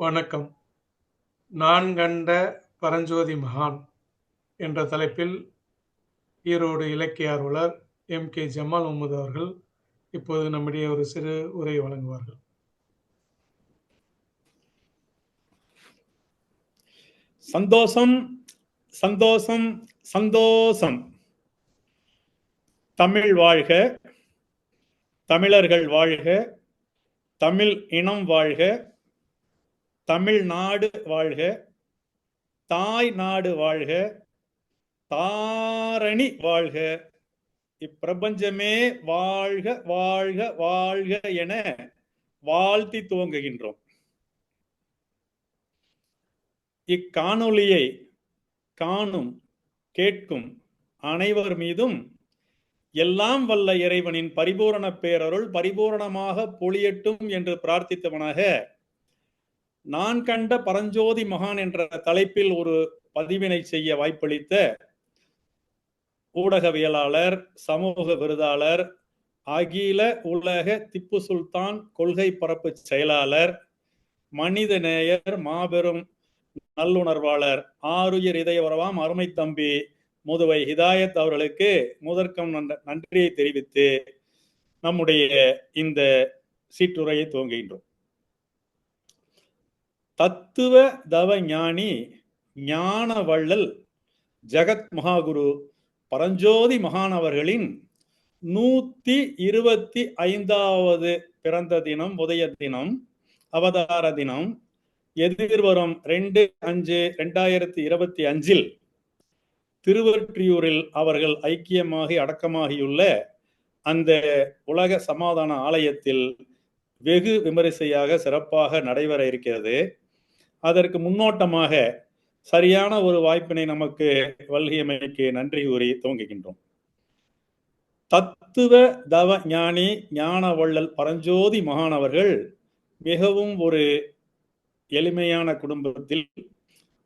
வணக்கம். நான் கண்ட பரஞ்சோதி மகான் என்ற தலைப்பில் ஈரோடு இலக்கிய ஆர்வலர் எம். கே. ஜமால் முகமது அவர்கள் இப்போது நம்முடைய ஒரு சிறு உரை வழங்குவார்கள். சந்தோஷம் சந்தோஷம் சந்தோஷம் தமிழ் வாழ்க தமிழர்கள் வாழ்க தமிழ் இனம் வாழ்க தமிழ்நாடு வாழ்க தாய் நாடு வாழ்க தாரணி வாழ்க. இப்பிரபஞ்சமே வாழ்க வாழ்க வாழ்க என வாழ்த்தி துவங்குகின்றோம். இக்காணொளியை காணும் கேட்கும் அனைவர் மீதும் எல்லாம் வல்ல இறைவனின் பரிபூரண பேரருள் பரிபூரணமாக பொழியட்டும் என்று பிரார்த்தித்தவனாக நான் கண்ட பரஞ்சோதி மகான் என்ற தலைப்பில் ஒரு பதிவினை செய்ய வாய்ப்பளித்த ஊடகவியலாளர் சமூக விருதாளர் அகில உலக திப்பு சுல்தான் கொள்கை பரப்பு செயலாளர் மனித நேயர் மாபெரும் நல்லுணர்வாளர் ஆருயிர் இதயவரவாம் அருமை தம்பி முதுவை ஹிதாயத் அவர்களுக்கு முதற்கம் நன்றியை தெரிவித்து நம்முடைய இந்த சீட்டுரையை துவங்குகின்றோம். தத்துவ தவ ஞானி ஞான வள்ளல் ஜெகத் மகாகுரு பரஞ்சோதி மகானவர்களின் நூத்தி இருபத்தி ஐந்தாவது பிறந்த தினம் உதய தினம் அவதார தினம் எதிர்வரும் ரெண்டு அஞ்சு ரெண்டாயிரத்தி இருபத்தி அஞ்சில் திருவற்றியூரில் அவர்கள் ஐக்கியமாகி அடக்கமாகியுள்ள அந்த உலக சமாதான ஆலயத்தில் வெகு விமரிசையாக சிறப்பாக நடைபெற இருக்கிறது. அதற்கு முன்னோட்டமாக சரியான ஒரு வாய்ப்பினை நமக்கு வல்கியமைக்கு நன்றி கூறி துவங்குகின்றோம். தத்துவ தவ ஞானி ஞான வள்ளல் பரஞ்சோதி மகானவர்கள் மிகவும் ஒரு எளிமையான குடும்பத்தில்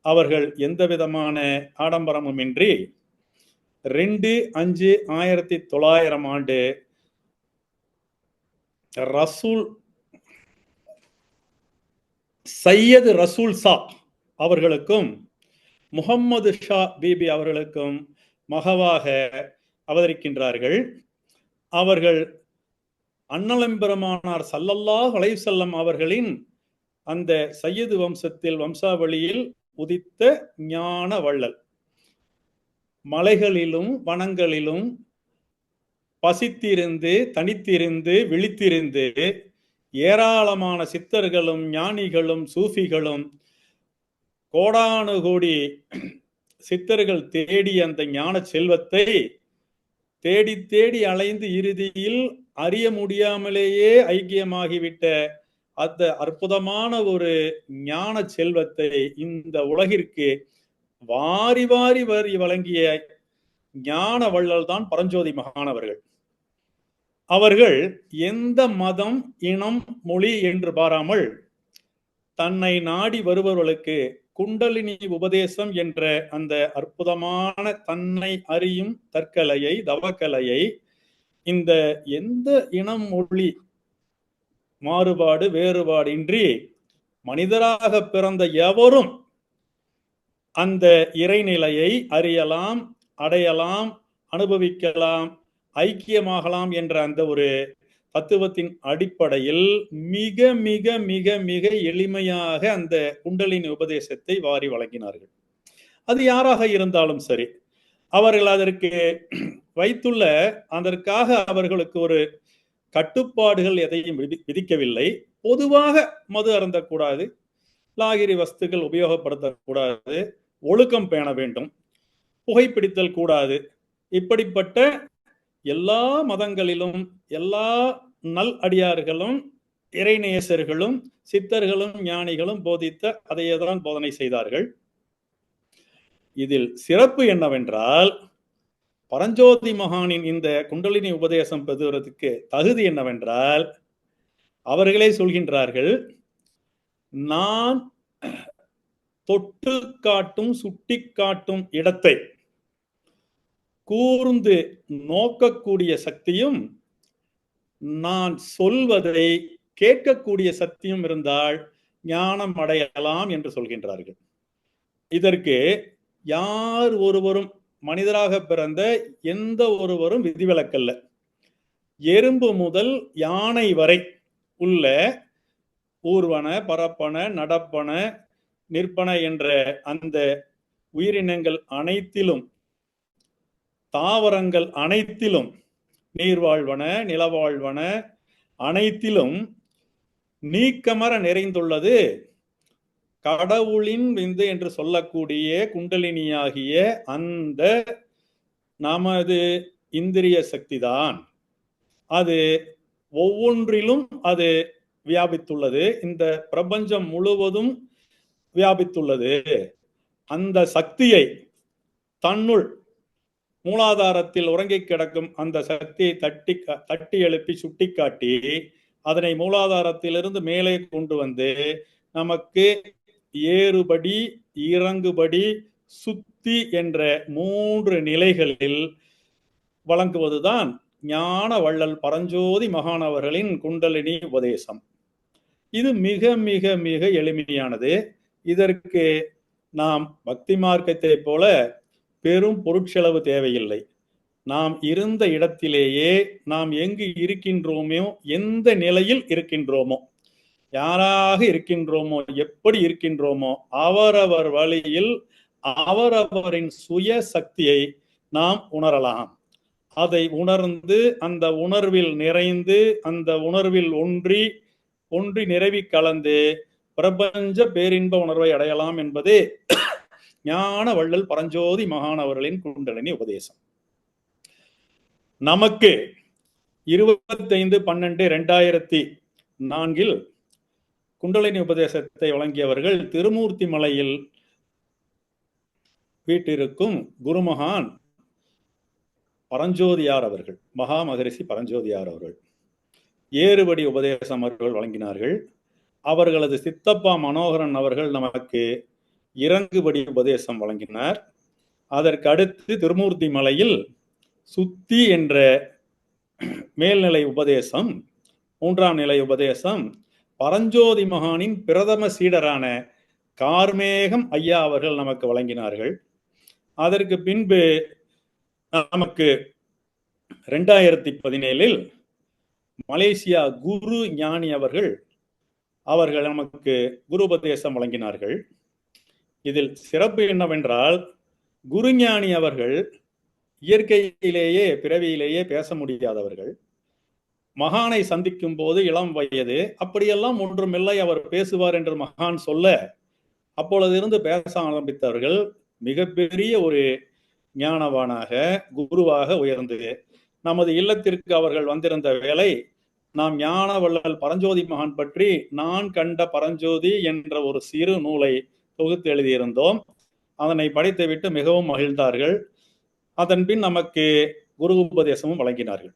அவர்கள் எந்த விதமான ஆடம்பரமும் இன்றி ரெண்டு அஞ்சு ஆயிரத்தி தொள்ளாயிரம் ஆண்டு ரசூல் சையது ரசூல் சா அவர்களுக்கும் முகம்மது ஷா பிபி அவர்களுக்கும் மகவாக அவதரிக்கின்றார்கள். அவர்கள் அன்னலம்பெருமானார் சல்லல்லாஹ் அலைசல்லம் அவர்களின் அந்த சையது வம்சத்தில் வம்சாவளியில் உதித்த ஞான வள்ளல். மலைகளிலும் வனங்களிலும் பசித்திருந்து தனித்திருந்து விழித்திருந்து ஏராளமான சித்தர்களும் ஞானிகளும் சூஃபிகளும் கோடானு கோடி சித்தர்கள் தேடி அந்த ஞான செல்வத்தை தேடி தேடி அலைந்து இறுதியில் அறிய முடியாமலேயே ஐக்கியமாகிவிட்ட அந்த அற்புதமான ஒரு ஞான செல்வத்தை இந்த உலகிற்கு வாரி வாரி வாரி வழங்கிய ஞான வள்ளல் தான் பரஞ்சோதி மகானவர்கள் அவர்கள் எந்த மதம் இனம் மொழி என்று பாராமல் தன்னை நாடி வருபவர்களுக்கு குண்டலினி உபதேசம் என்ற அந்த அற்புதமான தன்னை அறியும் தற்கலையை தவக்கலையை இந்த எந்த இனம் மொழி மாறுபாடு வேறுபாடு இன்றி மனிதராக பிறந்த எவரும் அந்த இறைநிலையை அறியலாம் அடையலாம் அனுபவிக்கலாம் ஐக்கியமாகலாம் என்ற அந்த ஒரு தத்துவத்தின் அடிப்படையில் மிக மிக மிக மிக எளிமையாக அந்த குண்டலின் உபதேசத்தை வாரி வழங்கினார்கள். அது யாராக இருந்தாலும் சரி அவர்கள் அதற்கு வைத்துள்ள அதற்காக அவர்களுக்கு ஒரு கட்டுப்பாடுகள் எதையும் விதிக்கவில்லை. பொதுவாக மது அருந்தக்கூடாது லாகிரி வஸ்துக்கள் உபயோகப்படுத்தக்கூடாது ஒழுக்கம் பேண வேண்டும் புகைப்பிடித்தல் கூடாது இப்படிப்பட்ட எல்லா மதங்களிலும் எல்லா நல் அடியார்களும் இறைநேசர்களும் சித்தர்களும் ஞானிகளும் போதித்த அதையே தான் போதனை செய்தார்கள். இதில் சிறப்பு என்னவென்றால் பரஞ்சோதி மகானின் இந்த குண்டலினி உபதேசம் பெறுவதற்கு தகுதி என்னவென்றால் அவர்களே சொல்கின்றார்கள் நான் தொட்டு காட்டும் சுட்டி காட்டும் இடத்தை கூர்ந்து நோக்கக்கூடிய சக்தியும் நான் சொல்வதை கேட்கக்கூடிய சக்தியும் இருந்தால் ஞானம் அடையலாம் என்று சொல்கின்றார்கள். இதற்கு யார் ஒருவரும் மனிதராக பிறந்த எந்த ஒருவரும் விதிவிலக்கல்ல. எறும்பு முதல் யானை வரை உள்ள ஊர்வன பரப்பன நடப்பன நிற்பன என்ற அந்த உயிரினங்கள் அனைத்திலும் தாவரங்கள் அனைத்திலும் நீர்வாழ்வன நிலவாழ்வன அனைத்திலும் நீக்கமர நிறைந்துள்ளது. கடவுளின் விந்து என்று சொல்லக்கூடிய குண்டலினியாகிய அந்த நமது இந்திரிய சக்திதான். அது ஒவ்வொன்றிலும் அது வியாபித்துள்ளது. இந்த பிரபஞ்சம் முழுவதும் வியாபித்துள்ளது. அந்த சக்தியை தன்னுள் மூலாதாரத்தில் உறங்கிக் கிடக்கும் அந்த சக்தியை தட்டி தட்டி எழுப்பி சுட்டிக்காட்டி அதனை மூலாதாரத்திலிருந்து மேலே கொண்டு வந்து நமக்கு ஏறுபடி இறங்குபடி சுத்தி என்ற மூன்று நிலைகளில் வழங்குவதுதான் ஞான வள்ளல் பரஞ்சோதி மகானவர்களின் குண்டலினி உபதேசம். இது மிக மிக மிக எளிமையானது. இதற்கு நாம் பக்தி மார்க்கத்தை போல பெரும் பொருட்செலவு தேவையில்லை. நாம் இருந்த இடத்திலேயே நாம் எங்கு இருக்கின்றோமோ எந்த நிலையில் இருக்கின்றோமோ யாராக இருக்கின்றோமோ எப்படி இருக்கின்றோமோ அவரவர் வழியில் அவரவரின் சுய சக்தியை நாம் உணரலாம். அதை உணர்ந்து அந்த உணர்வில் நிறைந்து அந்த உணர்வில் ஒன்றி ஒன்றி நிறவி கலந்து பிரபஞ்ச பேரின்ப உணர்வை அடையலாம் என்பதே ஞான வள்ளல் பரஞ்சோதி மகானவர்களின் குண்டலினி உபதேசம். நமக்கு இருபத்தைந்து பன்னெண்டு ரெண்டாயிரத்தி நான்கில் குண்டலினி உபதேசத்தை வழங்கியவர்கள் திருமூர்த்தி மலையில் வீட்டிருக்கும் குருமகான் பரஞ்சோதியார் அவர்கள் மகா மகரிஷி பரஞ்சோதியார் அவர்கள். ஏறுபடி உபதேசம் அவர்கள் வழங்கினார்கள். அவர்களது சித்தப்பா மனோகரன் அவர்கள் நமக்கு இறங்குபடி உபதேசம் வழங்கினார். அதற்கு அடுத்து திருமூர்த்தி மலையில் சுத்தி என்ற மேல்நிலை உபதேசம் மூன்றாம் நிலை உபதேசம் பரஞ்சோதி மகானின் பிரதம சீடரான கார்மேகம் ஐயா அவர்கள் நமக்கு வழங்கினார்கள். அதற்கு பின்பு நமக்கு ரெண்டாயிரத்தி பதினேழில் மலேசியா குரு ஞானி அவர்கள் அவர்கள் நமக்கு குரு உபதேசம் வழங்கினார்கள். இதில் சிறப்பு என்னவென்றால் குருஞானி அவர்கள் இயற்கையிலேயே பிறவியிலேயே பேச முடியாதவர்கள். மகானை சந்திக்கும் போது இளம் வயது அப்படியெல்லாம் ஒன்றுமில்லை அவர் பேசுவார் என்று மகான் சொல்ல அப்பொழுதிருந்து பேச ஆரம்பித்தவர்கள் மிகப்பெரிய ஒரு ஞானவானாக குருவாக உயர்ந்து நமது இல்லத்திற்கு அவர்கள் வந்திருந்த வேளை நாம் ஞான வள்ளல் பரஞ்சோதி மகான் பற்றி நான் கண்ட பரஞ்சோதி என்ற ஒரு சிறு நூலை தொகுத்து எழுதியிருந்தோம். அதனை படித்துவிட்டு மிகவும் மகிழ்ந்தார்கள். அதன் பின் நமக்கு குரு உபதேசமும் வழங்கினார்கள்.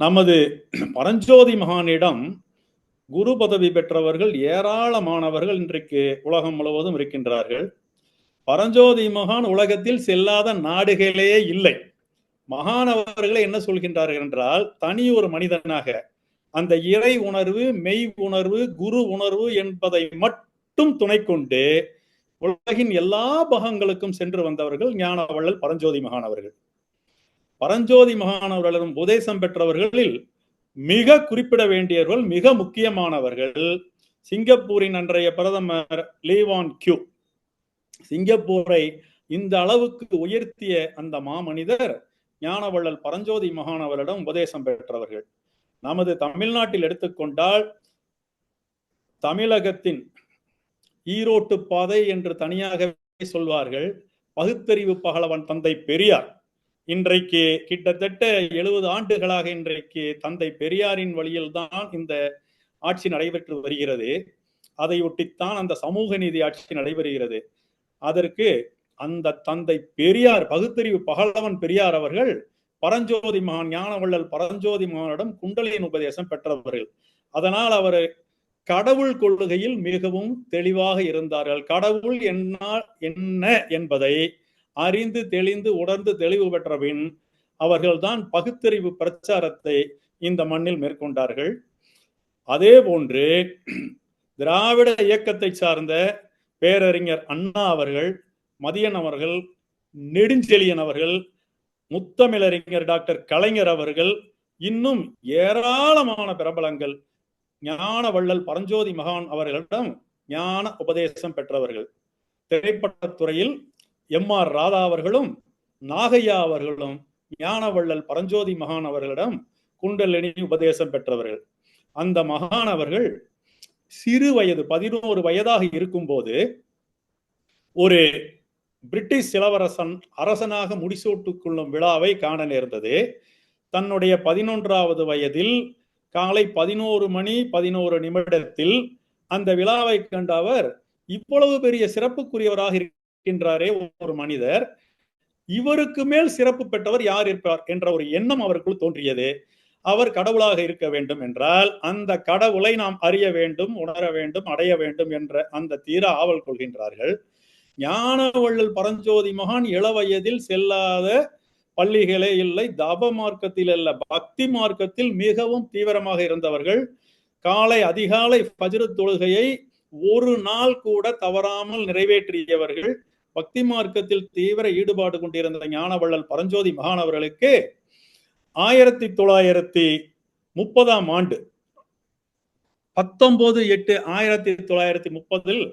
நமது பரஞ்சோதி மகானிடம் குரு பதவி பெற்றவர்கள் ஏராளமானவர்கள் இன்றைக்கு உலகம் முழுவதும் இருக்கின்றார்கள். பரஞ்சோதி மகான் உலகத்தில் செல்லாத நாடுகளே இல்லை. மகானவர்களை என்ன சொல்கின்றார்கள் என்றால் தனி ஒரு மனிதனாக அந்த இறை உணர்வு மெய் உணர்வு குரு உணர்வு என்பதை மட்டும் துணை கொண்டு உலகின் எல்லா பாகங்களுக்கும் சென்று வந்தவர்கள் ஞானவள்ளல் பரஞ்சோதி மகானவர்கள் பரஞ்சோதி மகானவர்களும் உபதேசம் பெற்றவர்களில் மிக குறிப்பிட வேண்டியவர்கள் மிக முக்கியமானவர்கள் சிங்கப்பூரின் அன்றைய பிரதமர் லீவான் கியூ. சிங்கப்பூரை இந்த அளவுக்கு உயர்த்திய அந்த மாமனிதர் ஞானவள்ளல் பரஞ்சோதி மகானவரிடம் உபதேசம் பெற்றவர்கள். நமது தமிழ்நாட்டில் எடுத்துக்கொண்டால் தமிழகத்தின் ஈரோட்டு பாதை என்று தனியாகவே சொல்வார்கள். பகுத்தறிவு பகலவன் தந்தை பெரியார். இன்றைக்கு கிட்டத்தட்ட எழுபது ஆண்டுகளாக இன்றைக்கு தந்தை பெரியாரின் வழியில் தான் இந்த ஆட்சி நடைபெற்று வருகிறது. அதை ஒட்டித்தான் அந்த சமூக நீதி ஆட்சி நடைபெறுகிறது. அதற்கு அந்த தந்தை பெரியார் பகுத்தறிவு பகலவன் பெரியார் அவர்கள் பரஞ்சோதி மகான் ஞானவள்ளல் பரஞ்சோதி மகானிடம் குண்டலின் உபதேசம் பெற்றவர்கள். அதனால் அவர் கடவுள் கொள்கையில் மிகவும் தெளிவாக இருந்தார்கள். கடவுள் என்ன என்ன என்பதை அறிந்து தெளிந்து உணர்ந்து தெளிவு பெற்ற பின் அவர்கள்தான் பகுத்தறிவு பிரச்சாரத்தை இந்த மண்ணில் மேற்கொண்டார்கள். அதே போன்று திராவிட இயக்கத்தை சார்ந்த பேரறிஞர் அண்ணா அவர்கள் மதியன் அவர்கள் நெடுஞ்செழியன் அவர்கள் முத்தமிழறிஞர் டாக்டர் கலைஞர் அவர்கள் இன்னும் ஏராளமான பிரபலங்கள் ஞான வள்ளல் பரஞ்சோதி மகான் அவர்களிடம் ஞான உபதேசம் பெற்றவர்கள். திரைப்படத்துறையில் எம் ஆர் ராதா அவர்களும் நாகையா அவர்களும் ஞானவள்ளல் பரஞ்சோதி மகான் அவர்களிடம் குண்டலினி உபதேசம் பெற்றவர்கள். அந்த மகான் அவர்கள் சிறு வயது பதினோரு வயதாக இருக்கும்போது ஒரு பிரிட்டிஷ் இளவரசன் அரசனாக முடிசூட்டுக் கொள்ளும் விழாவை காண நேர்ந்தது. தன்னுடைய பதினொன்றாவது வயதில் காலை பதினோரு மணி பதினோரு நிமிடத்தில் அந்த விழாவை கண்ட அவர் இவ்வளவு பெரிய சிறப்புக்குரியவராக இருக்கின்றாரே ஒரு மனிதர். இவருக்கு மேல் சிறப்பு பெற்றவர் யார் இருப்பார்? என்ற ஒரு எண்ணம் அவருக்குள் தோன்றியது. அவர் கடவுளாக இருக்க வேண்டும் என்றால் அந்த கடவுளை நாம் அறிய வேண்டும் உணர வேண்டும் அடைய வேண்டும் என்ற அந்த தீர ஆவல் கொள்கின்றார்கள். ஞானவள்ளல் பரஞ்சோதி மகான் இளவயதில் செல்லாத பள்ளிகளே இல்லை தப மார்க்கத்தில் அல்ல. பக்தி மார்க்கத்தில் மிகவும் தீவிரமாக இருந்தவர்கள் காலை அதிகாலை பஜ்ரு தொழுகையை ஒரு நாள் கூட தவறாமல் நிறைவேற்றியவர்கள் பக்தி மார்க்கத்தில் தீவிர ஈடுபாடு கொண்டிருந்த ஞானவள்ளல் பரஞ்சோதி மகானவர்களுக்கு ஆயிரத்தி தொள்ளாயிரத்தி முப்பதாம் ஆண்டு பத்தொன்பது எட்டு ஆயிரத்தி தொள்ளாயிரத்தி முப்பதில்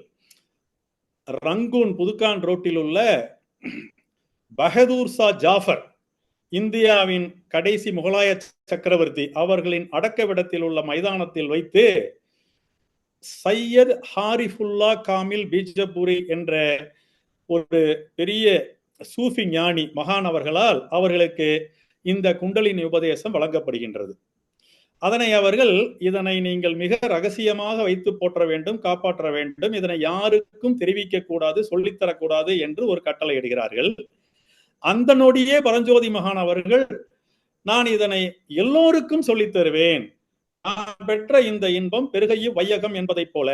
ரங்கூன் புதுக்கான் ரோட்டில் உள்ள பகதூர் சா ஜாஃபர் இந்தியாவின் கடைசி முகலாய சக்கரவர்த்தி அவர்களின் அடக்கவிடத்தில் உள்ள மைதானத்தில் வைத்து சையத் ஹாரிஃபுல்லா காமில் பீஜபுரி என்ற ஒரு பெரிய சூஃபி ஞானி மகான் அவர்களால் அவர்களுக்கு இந்த குண்டலினி உபதேசம் வழங்கப்படுகின்றது. அதனை அவர்கள் இதனை நீங்கள் மிக ரகசியமாக வைத்து போற்ற வேண்டும் காப்பாற்ற வேண்டும் இதனை யாருக்கும் தெரிவிக்க கூடாது சொல்லித்தரக்கூடாது என்று ஒரு கட்டளை இடுகிறார்கள். அந்த நொடியே பரஞ்சோதி மகான் அவர்கள் நான் இதனை எல்லோருக்கும் சொல்லித் தருவேன். நான் பெற்ற இந்த இன்பம் பெருகையும் வையகம் என்பதைப் போல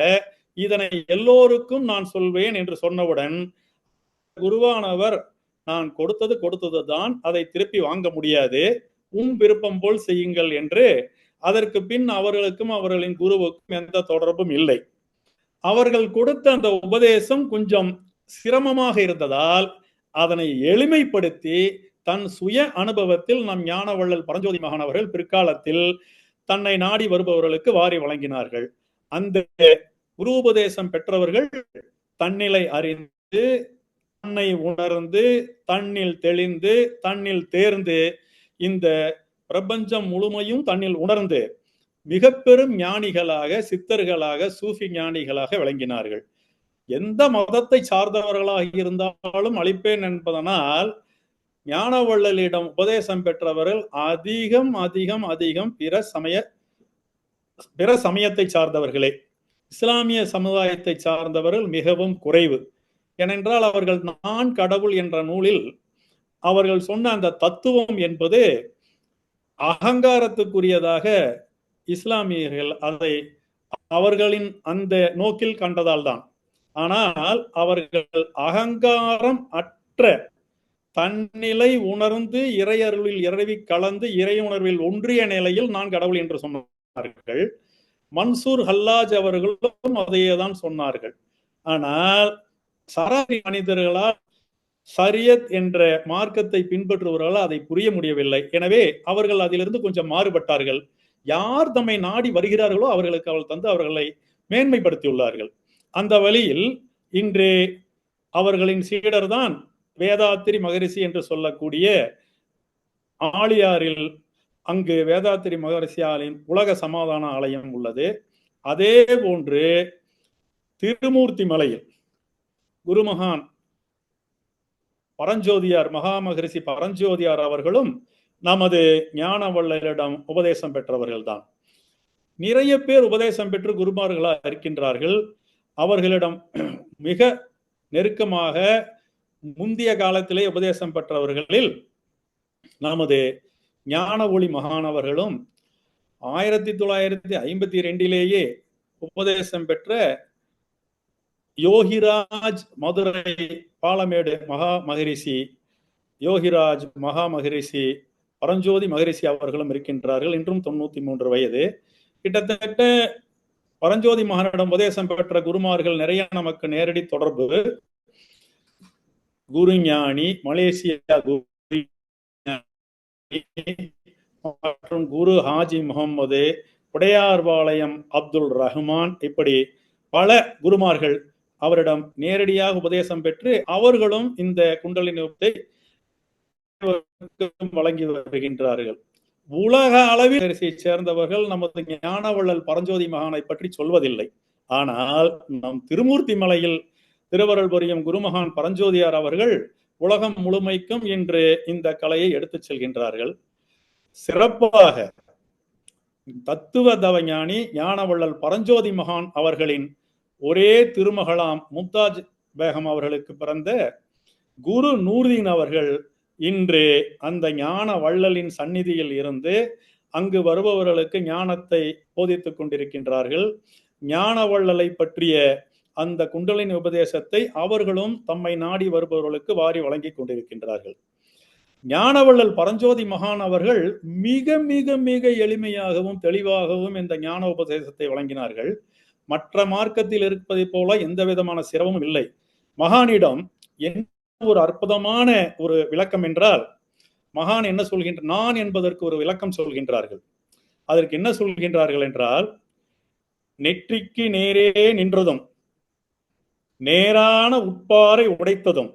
இதனை எல்லோருக்கும் நான் சொல்வேன் என்று சொன்னவுடன் குருவானவர் நான் கொடுத்தது கொடுத்தது தான் அதை திருப்பி வாங்க முடியாது. உன் விருப்பம் போல் செய்யுங்கள் என்று அதற்கு பின் அவர்களுக்கும் அவர்களின் குருவுக்கும் எந்த தொடர்பும் இல்லை. அவர்கள் கொடுத்த அந்த உபதேசம் கொஞ்சம் சிரமமாக இருந்ததால் அதனை எளிமைப்படுத்தி தன் சுய அனுபவத்தில் நம் ஞானவள்ளல் பரஞ்சோதி மகானவர்கள் பிற்காலத்தில் தன்னை நாடி வருபவர்களுக்கு வாரி வழங்கினார்கள். அந்த குருபதேசம் பெற்றவர்கள் தன்னிலை அறிந்து தன்னை உணர்ந்து தன்னில் தெளிந்து தன்னில் தேர்ந்து இந்த பிரபஞ்சம் முழுமையும் தன்னில் உணர்ந்து மிக பெரும் ஞானிகளாக சித்தர்களாக சூஃபி ஞானிகளாக விளங்கினார்கள். எந்த மதத்தை சார்ந்தவர்களாக இருந்தாலும் அளிப்பேன் என்பதனால் ஞானவள்ளலிடம் உபதேசம் பெற்றவர்கள் அதிகம் அதிகம் அதிகம் பிற சமய பிற சமயத்தை சார்ந்தவர்களே. இஸ்லாமிய சமுதாயத்தை சார்ந்தவர்கள் மிகவும் குறைவு. ஏனென்றால் அவர்கள் நான் கடவுள் என்ற நூலில் அவர்கள் சொன்ன அந்த தத்துவம் என்பது அகங்காரத்துக்குரியதாக இஸ்லாமியர்கள் அதை அவர்களின் அந்த நோக்கில் கண்டதால் தான் ஆனால் அவர்கள் அகங்காரம் அற்ற தன்னிலை உணர்ந்து இறையருளில் இரவி கலந்து இறை உணர்வில் ஒன்றிய நிலையில் நான் கடவுள் என்று சொன்னார்கள். மன்சூர் ஹல்லாஜ் அவர்களும் அதையே தான் சொன்னார்கள். ஆனால் சராரி மனிதர்களால் சரியத் என்ற மார்க்கத்தை பின்பற்றுபவர்களால் அதை புரிய முடியவில்லை. எனவே அவர்கள் அதிலிருந்து கொஞ்சம் மாறுபட்டார்கள். யார் தம்மை நாடி வருகிறார்களோ அவர்களுக்கு அவள் தந்து அவர்களை மேன்மைப்படுத்தியுள்ளார்கள். அந்த வழியில் இன்று அவர்களின் சீடர் தான் வேதாத்திரி மகரிஷி என்று சொல்லக்கூடிய ஆழியாரில் அங்கு வேதாத்திரி மகரிஷியாலின் உலக சமாதான ஆலயம் உள்ளது. அதே போன்று திருமூர்த்தி மலையில் குருமகான் பரஞ்சோதியார் மகா மகரிஷி பரஞ்சோதியார் அவர்களும் நமது ஞான வள்ளலிடம் உபதேசம் பெற்றவர்கள்தான். நிறைய பேர் உபதேசம் பெற்று குருமார்களாக இருக்கின்றார்கள். அவர்களிடம் மிக நெருக்கமாக முந்திய காலத்திலே உபதேசம் பெற்றவர்களில் நமது ஞான ஒளி மகானவர்களும் ஆயிரத்தி தொள்ளாயிரத்தி ஐம்பத்தி ரெண்டிலேயே உபதேசம் பெற்ற யோகிராஜ் மதுரை பாலமேடு மகா மகரிஷி யோகிராஜ் மகா மகரிஷி பரஞ்சோதி மகரிஷி அவர்களும் இருக்கின்றார்கள். இன்றும் தொண்ணூத்தி மூன்று வயது. கிட்டத்தட்ட பரஞ்சோதி மகனிடம் உபதேசம் பெற்ற குருமார்கள் நிறைய நமக்கு நேரடி தொடர்பு. குரு ஞானி மலேசியா குரு மற்றும் குரு ஹாஜி முகமது உடையார்பாளையம் அப்துல் ரஹ்மான் இப்படி பல குருமார்கள் அவரிடம் நேரடியாக உபதேசம் பெற்று அவர்களும் இந்த குண்டலினத்தை வழங்கி வருகின்றார்கள். உலக அளவில் வரிசையை சேர்ந்தவர்கள் நமது ஞானவள்ளல் பரஞ்சோதி மகானை பற்றி சொல்வதில்லை. ஆனால் நம் திருமூர்த்தி மலையில் திருவருள் புரியும் குருமகான் பரஞ்சோதியார் அவர்கள் உலகம் முழுமைக்கும் இன்று இந்த கலையை எடுத்துச் செல்கின்றார்கள். சிறப்பாக தத்துவ தவஞானி ஞானவள்ளல் பரஞ்சோதி மகான் அவர்களின் ஒரே திருமகளாம் மும்தாஜ் பேகம் அவர்களுக்கு பிறந்த குரு நூர்தீன் அவர்கள் இன்று அந்த ஞான வள்ளலின் சந்நிதியில் இருந்து அங்கு வருபவர்களுக்கு ஞானத்தை போதித்துக் கொண்டிருக்கின்றார்கள். ஞான வள்ளலை பற்றிய அந்த குண்டலின் உபதேசத்தை அவர்களும் தம்மை நாடி வருபவர்களுக்கு வாரி வழங்கி கொண்டிருக்கின்றார்கள். ஞானவள்ளல் பரஞ்சோதி மகான் அவர்கள் மிக மிக மிக எளிமையாகவும் தெளிவாகவும் இந்த ஞான உபதேசத்தை வழங்கினார்கள். மற்ற மார்க்கத்தில் இருப்பதை போல எந்த விதமான சிரமமும் இல்லை. மகானிடம் என் ஒரு அற்புதமான ஒரு விளக்கம் என்றால் மகான் என்ன சொல்கின்ற நான் என்பதற்கு ஒரு விளக்கம் சொல்கின்றார்கள். அதற்கு என்ன சொல்கின்றார்கள் என்றால் நெற்றிக்கு நேரே நின்றதும் நேரான உட்பாறை உடைத்ததும்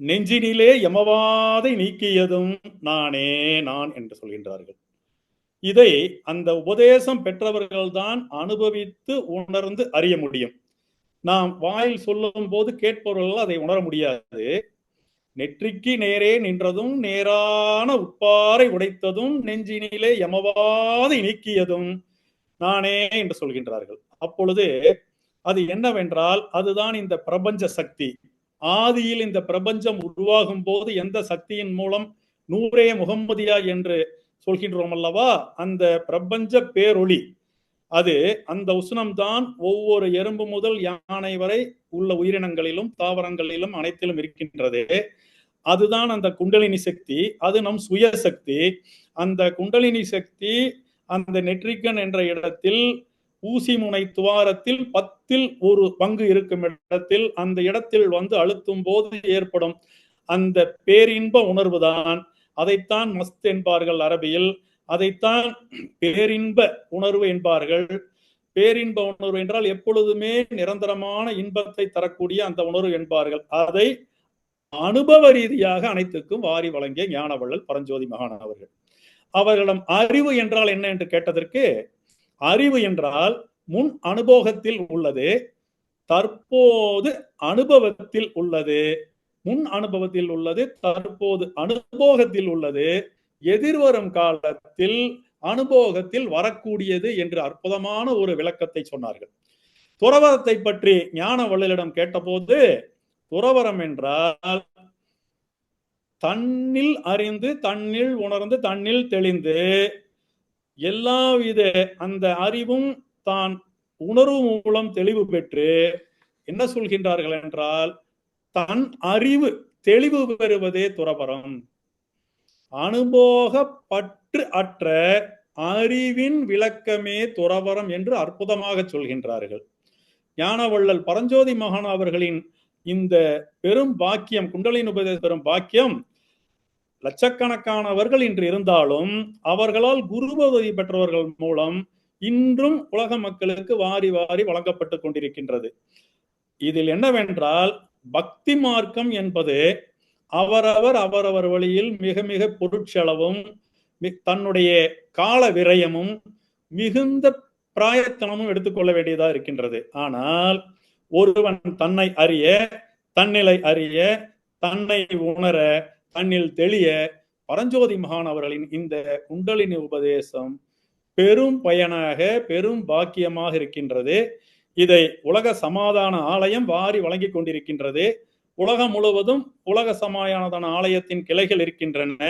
நெஞ்சினிலே யமவாதை நீக்கியதும் நானே நான் என்று சொல்கின்றார்கள். இதை அந்த உபதேசம் பெற்றவர்கள்தான் அனுபவித்து உணர்ந்து அறிய முடியும். நாம் வாயில் சொல்லும் போது கேட்பவர்கள் அதை உணர முடியாது. நெற்றிக்கு நேரே நின்றதும் நேரான உட்பாறை உடைத்ததும் நெஞ்சினிலே யமவாதை நீக்கியதும் நானே என்று சொல்கின்றார்கள். அப்பொழுது அது என்னவென்றால் அதுதான் இந்த பிரபஞ்ச சக்தி. ஆதியில் இந்த பிரபஞ்சம் உருவாகும் போது எந்த சக்தியின் மூலம் நூரே முகம்மதியா என்று சொல்கின்றோம் அல்லவா? அந்த பிரபஞ்ச பேரொளி. அது அந்த உஷ்ணம்தான் ஒவ்வொரு எறும்பு முதல் யானை வரை உள்ள உயிரினங்களிலும் தாவரங்களிலும் அனைத்திலும் இருக்கின்றது. அதுதான் அந்த குண்டலினி சக்தி அது நம் சுய சக்தி அந்த குண்டலினி சக்தி அந்த நெற்றிக்கன் என்ற இடத்தில் ஊசி முனை துவாரத்தில் பத்தில் ஒரு பங்கு இருக்கும் இடத்தில் அந்த இடத்தில் வந்து அழுத்தும் போது ஏற்படும் அந்த பேரின்ப உணர்வு தான் அதைத்தான் மஸ்த் என்பார்கள் அரபியில். அதைத்தான் பேரின்ப உணர்வு என்பார்கள். பேரின்ப உணர்வு என்றால் எப்பொழுதுமே நிரந்தரமான இன்பத்தை தரக்கூடிய அந்த உணர்வு என்பார்கள். அதை அனுபவ ரீதியாக அனைத்துக்கும் வாரி வழங்கிய ஞானவள்ளல் பரஞ்சோதி மகான் அவர்கள். அவர்களிடம் அறிவு என்றால் என்ன என்று கேட்டதற்கு அறிவு என்றால் முன் அனுபவத்தில் உள்ளது தற்போது அனுபவத்தில் உள்ளது. முன் அனுபவத்தில் உள்ளது தற்போது அனுபவத்தில் உள்ளது. எதிர்வரும் காலத்தில் அனுபவத்தில் வரக்கூடியது என்று அற்புதமான ஒரு விளக்கத்தை சொன்னார்கள். துறவரத்தை பற்றி ஞான வள்ளலிடம் கேட்டபோது துறவரம் என்றால் தன்னில் அறிந்து தன்னில் உணர்ந்து தன்னில் தெளிந்து எல்லாவித அந்த அறிவும் தான் உணர்வு மூலம் தெளிவு பெற்று என்ன சொல்கின்றார்கள் என்றால் தன் அறிவு தெளிவு பெறுவதே துறவரம். அனுபோகப்பற்று அற்ற அறிவின் விளக்கமே துறவரம் என்று அற்புதமாக சொல்கின்றார்கள். ஞானவள்ளல் பரஞ்சோதி மகான் அவர்களின் இந்த பெரும் பாக்கியம் குண்டலின் உபதேச பெரும் பாக்கியம் லட்சக்கணக்கானவர்கள் இன்று இருந்தாலும் அவர்களால் குருபதவி பெற்றவர்கள் மூலம் இன்றும் உலக மக்களுக்கு வாரி வாரி வழங்கப்பட்டு கொண்டிருக்கின்றது. இதில் என்னவென்றால் பக்தி மார்க்கம் என்பது அவரவர் அவரவர் வழியில் மிக மிக பொருட்செலவும் தன்னுடைய கால விரயமும் மிகுந்த பிராயத்தனமும் எடுத்துக்கொள்ள வேண்டியதா இருக்கின்றது. ஆனால் ஒருவன் தன்னை அறிய தன்னிலை அறிய தன்னை உணர தன்னில் தெளிய பரஞ்சோதி மகான் அவர்களின் இந்த குண்டலினி உபதேசம் பெரும் பயனாக பெரும் பாக்கியமாக இருக்கின்றது. இதை உலக சமாதான ஆலயம் வாரி வழங்கி கொண்டிருக்கின்றது. உலகம் முழுவதும் உலக சமாயானதான ஆலயத்தின் கிளைகள் இருக்கின்றன.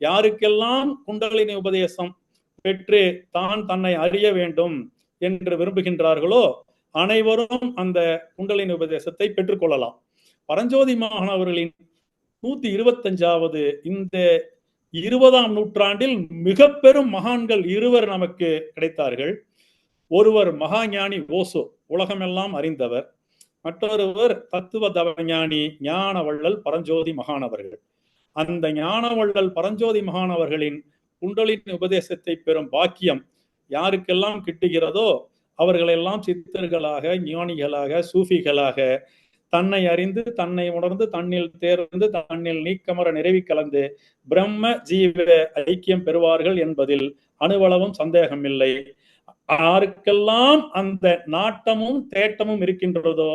யாருக்கெல்லாம் குண்டலினி உபதேசம் பெற்று தான் தன்னை அறிய வேண்டும் என்று விரும்புகின்றார்களோ அனைவரும் அந்த குண்டலினி உபதேசத்தை பெற்றுக்கொள்ளலாம் பரஞ்சோதி மாணவர்களின் நூத்தி இருபத்தஞ்சாவது இந்த இருபதாம் நூற்றாண்டில் மிக பெரும் மகான்கள் இருவர் நமக்கு கிடைத்தார்கள். ஒருவர் மகாஞானி ஓசோ உலகமெல்லாம் அறிந்தவர். மற்றொருவர் தத்துவ தவஞானி ஞானவள்ளல் பரஞ்சோதி மகானவர்கள். அந்த ஞானவள்ளல் பரஞ்சோதி மகானவர்களின் குண்டலின் உபதேசத்தை பெறும் பாக்கியம் யாருக்கெல்லாம் கிட்டுகிறதோ அவர்களெல்லாம் சித்தர்களாக ஞானிகளாக சூஃபிகளாக தன்னை அறிந்து தன்னை உணர்ந்து தன்னில் தேர்ந்து தன்னில் நீக்கமர நிறைவி கலந்து பிரம்ம ஜீவ ஐக்கியம் பெறுவார்கள் என்பதில் அணுவளவும் சந்தேகமில்லை. யாருக்கெல்லாம் அந்த நாட்டமும் தேட்டமும் இருக்கின்றதோ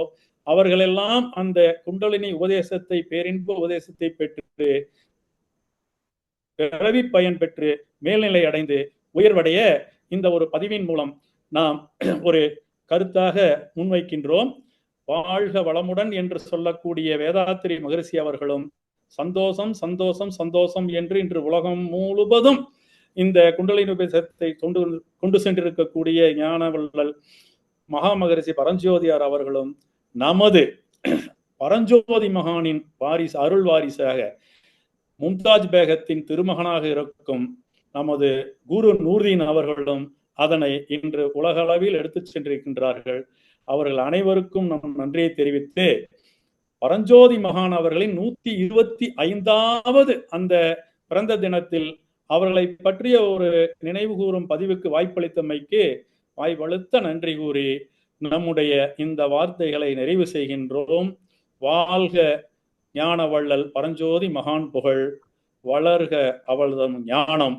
அவர்களெல்லாம் அந்த குண்டலினி உபதேசத்தை பேரின்ப உபதேசத்தை பெற்று பிறவி பயன் பெற்று மேல்நிலை அடைந்து உயர்வடைய இந்த ஒரு பதிவின் மூலம் நாம் ஒரு கருத்தாக முன்வைக்கின்றோம். வாழ்க வளமுடன் என்று சொல்லக்கூடிய வேதாத்திரி மகரிஷி அவர்களும் சந்தோஷம் சந்தோஷம் சந்தோஷம் என்று இன்று உலகம் முழுவதும் இந்த குண்டலினி உபதேசத்தை கொண்டு கொண்டு சென்றிருக்கக்கூடிய ஞானவள்ளல் மகாமகரிஷி பரஞ்சோதியார் அவர்களும் நமது பரஞ்சோதி மகானின் வாரிசு அருள் வாரிசாக மும்தாஜ் பேகத்தின் திருமகனாக இருக்கும் நமது குரு நூர்தீன் அவர்களும் அதனை இன்று உலகளவில் எடுத்துச் சென்றிருக்கின்றார்கள். அவர்கள் அனைவருக்கும் நம் நன்றியை தெரிவித்து பரஞ்சோதி மகான் அவர்களின் நூத்தி இருபத்தி ஐந்தாவது அந்த பிறந்த தினத்தில் அவர்களை பற்றிய ஒரு நினைவு கூறும் பதிவுக்கு வாய்ப்பளித்தமைக்கு வாய்வழுத்த நன்றி கூறி நம்முடைய இந்த வார்த்தைகளை நிறைவு செய்கின்றோம். வாழ்க ஞானவள்ளல் பரஞ்சோதி மகான் புகழ். வளர்க அவள்தம் ஞானம்.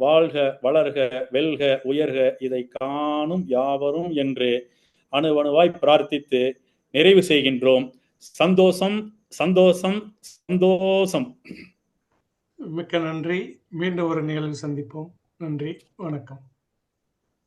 வாழ்க வளர்க வெல்க உயர்க இதை காணும் யாவரும் என்று அணுவணுவாய் பிரார்த்தித்து நிறைவு செய்கின்றோம். சந்தோஷம் சந்தோஷம் சந்தோஷம். மிக்க நன்றி. மீண்டும் ஒரு நிகழ்வில் சந்திப்போம். நன்றி. வணக்கம்.